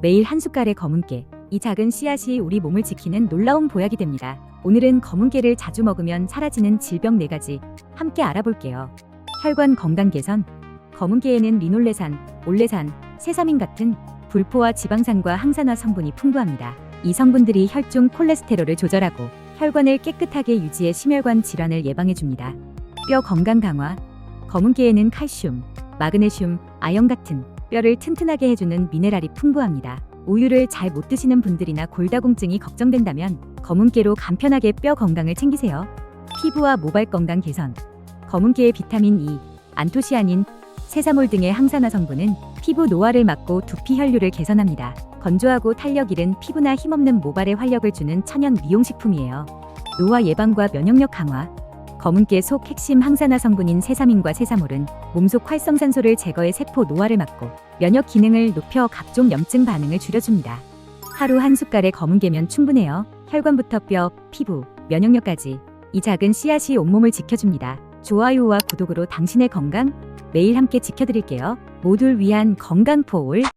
매일 한 숟갈의 검은깨. 이 작은 씨앗이 우리 몸을 지키는 놀라운 보약이 됩니다. 오늘은 검은깨를 자주 먹으면 사라지는 질병 4가지 함께 알아볼게요. 혈관 건강 개선. 검은깨에는 리놀레산, 올레산, 세사민 같은 불포화 지방산과 항산화 성분이 풍부합니다. 이 성분들이 혈중 콜레스테롤을 조절하고 혈관을 깨끗하게 유지해 심혈관 질환을 예방해 줍니다. 뼈 건강 강화. 검은깨에는 칼슘, 마그네슘, 아연 같은 뼈를 튼튼하게 해주는 미네랄이 풍부합니다. 우유를 잘 못 드시는 분들이나 골다공증이 걱정된다면 검은깨로 간편하게 뼈 건강을 챙기세요. 피부와 모발 건강 개선. 검은깨의 비타민 E, 안토시아닌, 세사몰 등의 항산화 성분은 피부 노화를 막고 두피 혈류를 개선합니다. 건조하고 탄력 잃은 피부나 힘없는 모발에 활력을 주는 천연 미용식품이에요. 노화 예방과 면역력 강화. 검은깨 속 핵심 항산화 성분인 세사민과 세사몰은 몸속 활성산소를 제거해 세포 노화를 막고 면역 기능을 높여 각종 염증 반응을 줄여줍니다. 하루 한 숟갈의 검은깨면 충분해요. 혈관부터 뼈, 피부, 면역력까지 이 작은 씨앗이 온몸을 지켜줍니다. 좋아요와 구독으로 당신의 건강 매일 함께 지켜드릴게요. 모두를 위한 건강 포올